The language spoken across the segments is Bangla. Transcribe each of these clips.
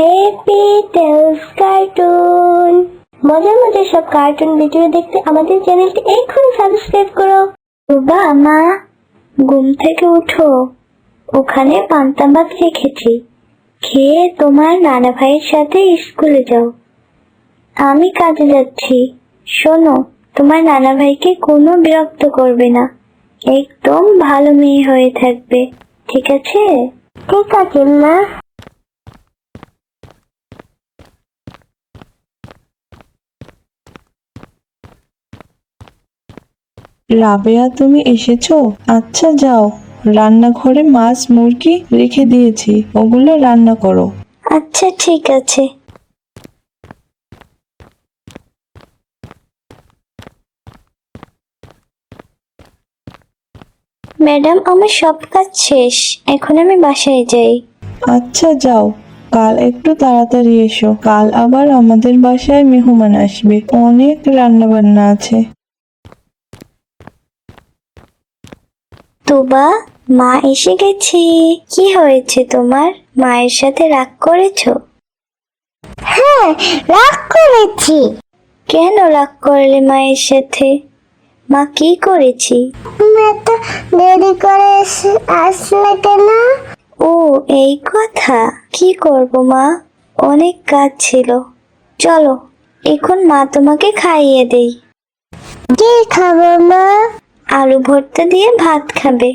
হ্যাপি টেলস কার্টুন মজার মজার সব কার্টুন ভিডিও দেখতে আমাদের চ্যানেলটি এক্ষুনি সাবস্ক্রাইব করো। বা মা, ঘুম থেকে উঠো। ওখানে পান্তা ভাত রেখেছি। খেয়ে তোমার নানা ভাইয়ের সাথে স্কুলে যাও। আমি কাজে যাচ্ছি। শোনো, তোমার নানা ভাইকে কোনো বিরক্ত করবে না। একদম ভালো মেয়ে হয়ে থাকবে। ঠিক আছে? ঠিক আছে, মা। রাবেয়া তুমি এসেছ? আচ্ছা যাও। রান্নাঘরে মাছ মুরগি রেখে দিয়েছি। ওগুলো রান্না করো। আচ্ছা ঠিক আছে। ম্যাডাম আমার সব কাজ শেষ। এখন আমি বাসায় যাই। আচ্ছা যাও। কাল একটু তাড়াতাড়ি এসো। কাল আবার আমাদের বাসায় মেহমান আসবে। অনেক রান্না বান্না আছে। তুবা মা এসে গেছে। কি হয়েছে তোমার? মায়ের সাথে রাগ করেছ? হ্যাঁ রাগ করেছি। কেন রাগ করলে মায়ের সাথে? মা কি করেছি? দেরি করে আসলে কেন? ও এই কথা। কি করব মা? অনেক কাজ ছিল। চলো এখন মা তোমাকে খাইয়ে দেই। কি খাব মা? আলু ভর্তা দিয়ে ভাত খাবে।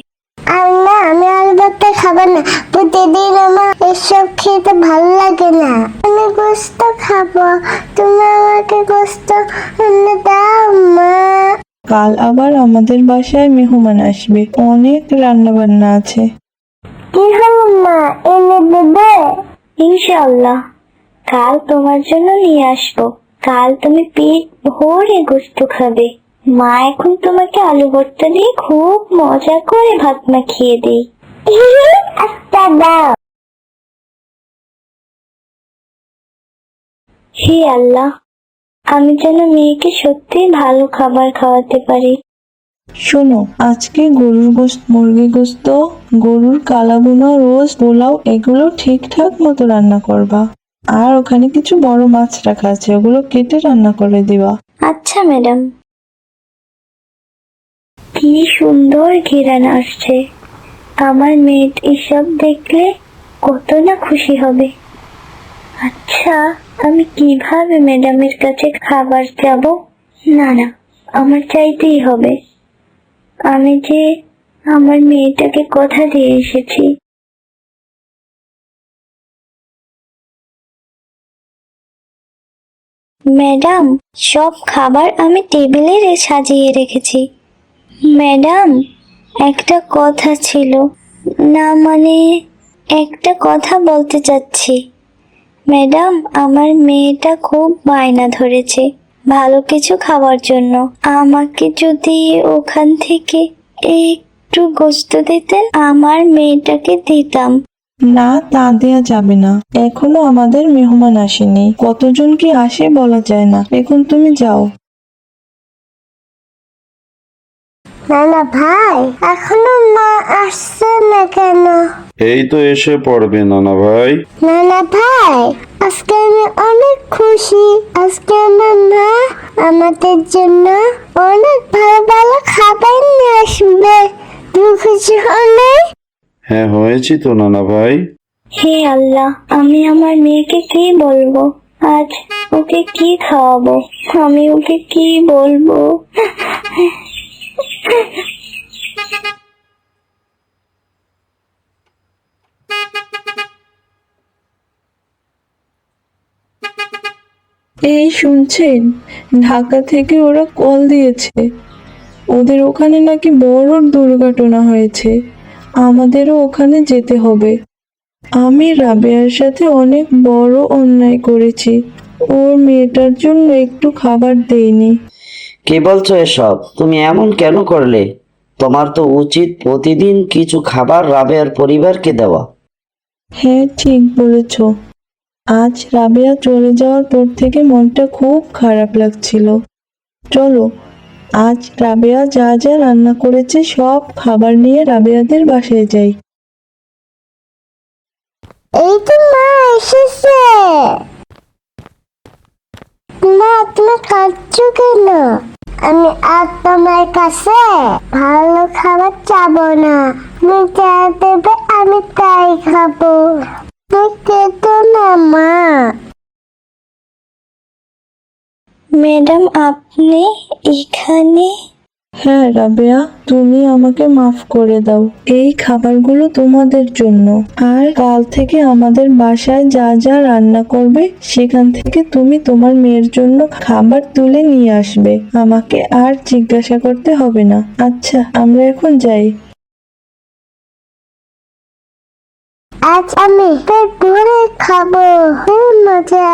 আর না আমি আলু ভর্তা খাব না। প্রতিদিন আমার এসব খেতে ভালো লাগে না। আমি গোস্ত খাব। তুমি আমাকে গোস্ত এনে দাও মা। কাল আবার আমাদের বাসায় মেহমান আসবে। অনেক রান্না বান্না আছে। কি হলো মা এনে দেবে? ইনশাআল্লাহ। কাল তোমার জন্য নিয়ে আসব। কাল তুমি পেট ভরে গোস্ত খাবে। মা এখন তোমাকে আলু ভর্তা দিয়ে খুব মজা করে ভাত মাখিয়ে দেই। আচ্ছা দাও হে আল্লাহ আমি যেন মেয়েকে সত্যি ভালো খাবার খাওয়াতে পারি। শোনো আজকে গরুর গোস্ত মুরগি গোস্ত গরুর কালাবুনা রোজ পোলাও এগুলো ঠিকঠাক মতো রান্না করবা। আর ওখানে কিছু বড় মাছ রাখা আছে ওগুলো কেটে রান্না করে দিবা। আচ্ছা ম্যাডাম। কি সুন্দর ঘিরান আসছে। আমার মেয়ে এসব দেখলে কত না খুশি হবে। আচ্ছা আমি কীভাবে ম্যাডামের কাছে খাবার যাব? না না, আমার চাইতেই হবে। আমি যে আমার মেয়েটাকে কথা দিয়ে এসেছি। ম্যাডাম, সব খাবার আমি টেবিলে সাজিয়ে রেখেছি। ম্যাডাম, একটা কথা ছিল। না মানে একটা কথা বলতে চাচ্ছি। ম্যাডাম, আমার মেয়েটা খুব বায়না ধরেছে ভালো কিছু খাওয়ার জন্য। আমাকে যদি ওখান থেকে একটু গোস্ত দিতেন, আমার মেয়েটাকে দিতাম। না, তা দেয়া যাবে না। এখনও আমাদের মেহমান আসেনি। কতজন কি আসে বলা যায় না। এখন তুমি যাও। নানা ভাই এখনও মা আসছে না কেন? এই তো এসে পড়বে নানা ভাই। নানা ভাই আজকে আমি অনেক খুশি। আজকে আমার মা আমাদের জন্য অনেক ভালো ভালো খাবার নিয়ে আসবে। তুমি খুশি হলে হ্যাঁ হয়েছি তো নানা ভাই। হে আল্লাহ আমি আমার মেয়েকে কি বলব? আজ ওকে কি খাওয়াবো? আমি ওকে কি বলব? এই শুনছেন, ঢাকা থেকে ওরা কল দিয়েছে। ওদের ওখানে নাকি বড় দুর্ঘটনা হয়েছে। আমাদেরও ওখানে যেতে হবে। আমি রাবেয়ার সাথে অনেক বড় অন্যায় করেছি। ওর মেয়েটার জন্য একটু খাবার দেইনি। কে বলছো এসব? তুমি এমন কেন করলে? তোমার তো উচিত প্রতিদিন কিছু খাবার রাবেয়ার পরিবারকে দেওয়া। হ্যাঁ ঠিক বলেছ। আজ রাবেয়া চলে যাওয়ার পর থেকে মনটা খুব খারাপ লাগছিল। চলো আজ রাবেয়া যা যা রান্না করেছে সব খাবার নিয়ে রাবেয়াদের বাসায় যাই। এই তো মা এসেছে। মা তুমি কাঁদছো কেন? আমি আর তোমার কাছে ভালো খাবার চাবো না। তুমি যা দেবে আমি তাই খাব। তুমি কেতো না, মা। ম্যাডাম, আপনি এখানে হ্যাঁ রাবেয়া, তুমি আমাকে মাফ করে দাও। এই খাবারগুলো তোমাদের জন্য। আর কাল থেকে আমাদের বাসায় যা যা রান্না করবে, সেখান থেকে তুমি তোমার মেয়ের জন্য খাবার তুলে নিয়ে আসবে। আমাকে আর জিজ্ঞাসা করতে হবে না। আচ্ছা আমরা এখন যাই। আজ আমি খাব মজা।